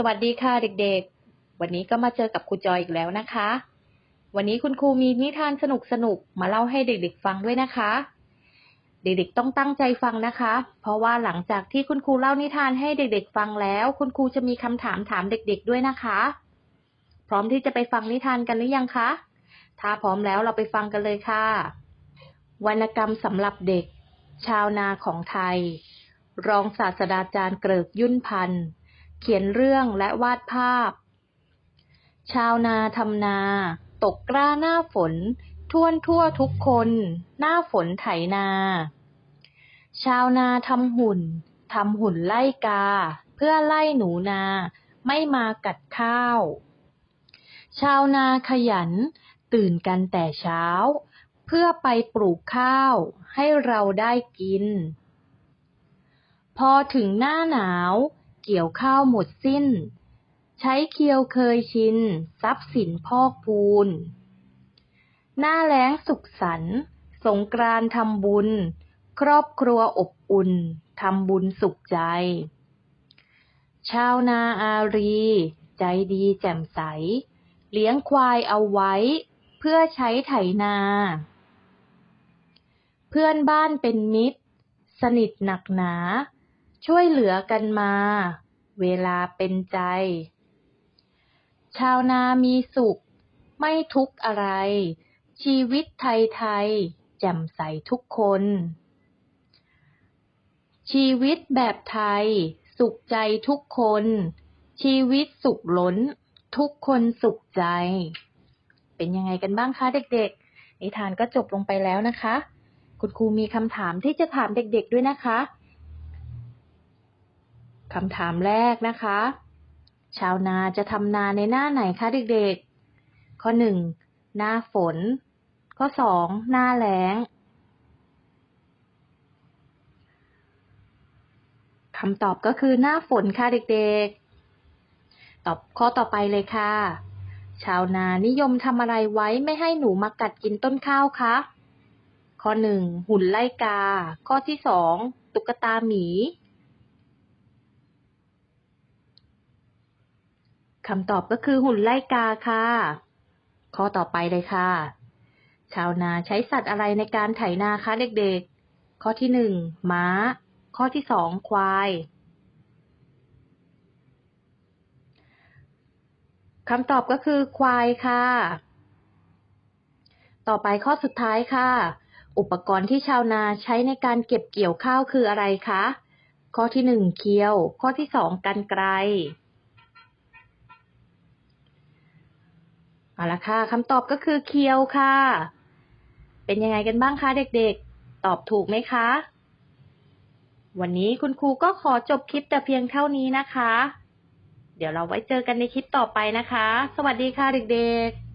สวัสดีค่ะเด็กๆ วันนี้ก็มาเจอกับครูจอยอีกแล้วนะคะ วันนี้คุณครูมีนิทานสนุกๆมาเล่าให้เด็กๆฟังด้วยนะคะ เด็กๆต้องตั้งใจฟังนะคะ เพราะว่าหลังจากที่คุณครูเล่านิทานให้เด็กๆ ฟังแล้ว คุณครูจะมีคำถามถามเด็ก ๆ ด้วยนะคะ พร้อมที่จะไปฟังนิทานกันหรือยังคะ ถ้าพร้อมแล้วเราไปฟังกันเลยค่ะ วรรณกรรมสำหรับเด็ก ชาวนาของไทย รองศาสตราจารย์เกริกยุ่นพันธ์ เขียนเรื่องและวาดภาพ ชาวนาทำนา ตกกล้าหน้าฝน ท่วนทั่วทุกคน หน้าฝนไถนา ชาวนาทำหุ่นทำหุ่นไล่กา เพื่อไล่หนูนา ไม่มากัดข้าว ชาวนาขยัน ตื่นกันแต่เช้า เพื่อไปปลูกข้าว ให้เราได้กิน พอถึงหน้าหนาว เกี่ยวข้าวหมดสิ้น ใช้เคียวเคยชิน ทรัพย์สินพอกพูน หน้าแล้งสุขสันต์สงกรานทำบุญ ครอบครัวอบอุ่นทำบุญสุขใจ ชาวนาอารี ใจดีแจ่มใส เลี้ยงควายเอาไว้ เพื่อใช้ไถนา เพื่อนบ้านเป็นมิตร สนิทหนักหนา ช่วยเหลือกันมา เวลาเป็นใจ ชาวนามีสุข ไม่ทุกข์อะไร ชีวิตไทยๆแจ่มใสทุกคน ชีวิตแบบไทย สุขใจทุกคน ชีวิตสุขล้น ทุกคนสุขใจ เป็นยังไงกันบ้างคะเด็กๆ นิทานก็จบลงไปแล้วนะคะ คุณครูมีคำถามที่จะถามเด็กๆด้วยนะคะ คำถามแรกนะคะ ชาวนาจะทำนาในหน้าไหนคะเด็กๆ ข้อหนึ่งหน้าฝน ข้อสองหน้าแล้งคำตอบก็คือหน้าฝนค่ะเด็กๆ ตอบข้อต่อไปเลยค่ะ ชาวนานิยมทำอะไรไว้ไม่ให้หนูมากัดกินต้นข้าวคะ ข้อหนึ่งหุ่นไล่กา ข้อที่สองตุ๊กตาหมี คำตอบก็คือหุ่นไล่กาค่ะ ข้อต่อไปเลยค่ะ ชาวนาใช้สัตว์อะไรในการไถนาคะเด็กๆ ข้อที่หนึ่งม้า ข้อที่สองควายคำตอบก็คือควายค่ะ ต่อไปข้อสุดท้ายค่ะ อุปกรณ์ที่ชาวนาใช้ในการเก็บเกี่ยวข้าวคืออะไรคะ ข้อที่หนึ่งเคียว ข้อที่สองกันไกร เอาละค่ะคำตอบก็คือเคียวค่ะ เป็นยังไงกันบ้างคะเด็กๆ ตอบถูกไหมคะ วันนี้คุณครูก็ขอจบคลิปแต่เพียงเท่านี้นะคะ เดี๋ยวเราไว้เจอกันในคลิปต่อไปนะคะ สวัสดีค่ะเด็กๆ